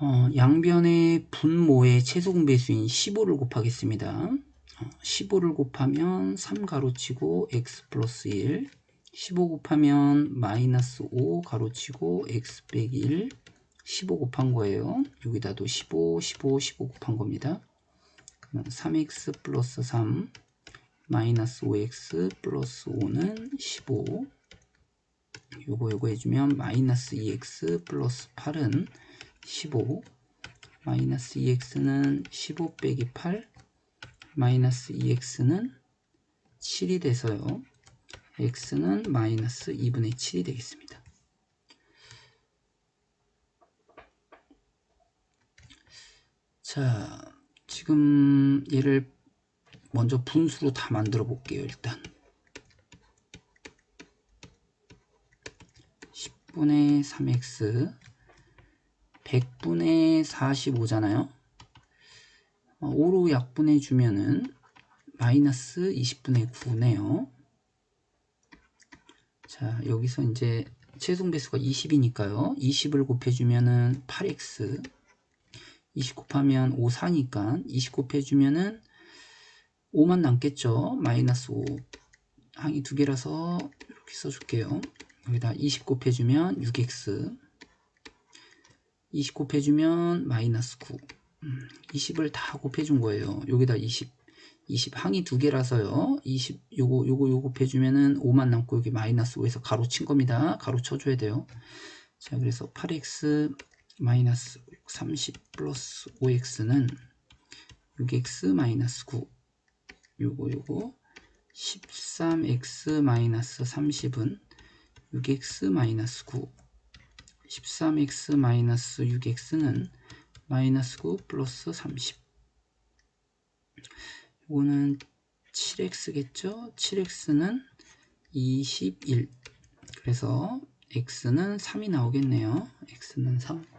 어, 양변의 분모의 최소 배수인 15를 곱하겠습니다. 어, 15를 곱하면 3 가로치고 x 플러스 1 15 곱하면 마이너스 5 가로치고 x 빼기 1 15 곱한 거예요. 여기다도 15, 15, 15 곱한 겁니다. 그러면 3x 플러스 3 마이너스 5x 플러스 5는 15 요거 요거 해주면 마이너스 2x 플러스 8은 15 마이너스 2x는 15 빼기 8 마이너스 2x는 7이 돼서요. X는 마이너스 2분의 7이 되겠습니다. 자 지금 얘를 먼저 분수로 다 만들어 볼게요 일단. 10분의 3x 100분의 45잖아요. 5로 약분해 주면은 마이너스 20분의 9네요. 자 여기서 이제 최종 배수가 20이니까요. 20을 곱해주면은 8x 20 곱하면 5 4니까 20 곱해주면은 5만 남겠죠? 마이너스 5 항이 두 개라서 이렇게 써줄게요. 여기다 20 곱해주면 6x 20 곱해주면 마이너스 9 20을 다 곱해준 거예요. 여기다 20 20 항이 두 개라서요. 20 요거 요거 요거 곱해주면은 5만 남고 여기 마이너스 5에서 가로 친 겁니다. 가로 쳐줘야 돼요. 자 그래서 8x 마이너스 30 플러스 5x는 6x 마이너스 9 요거 요거. 13x 마이너스 30은 6x 마이너스 9 13x 마이너스 6x는 마이너스 9 플러스 30 이거는 7x겠죠? 7x는 21 그래서 x는 3이 나오겠네요. X는 3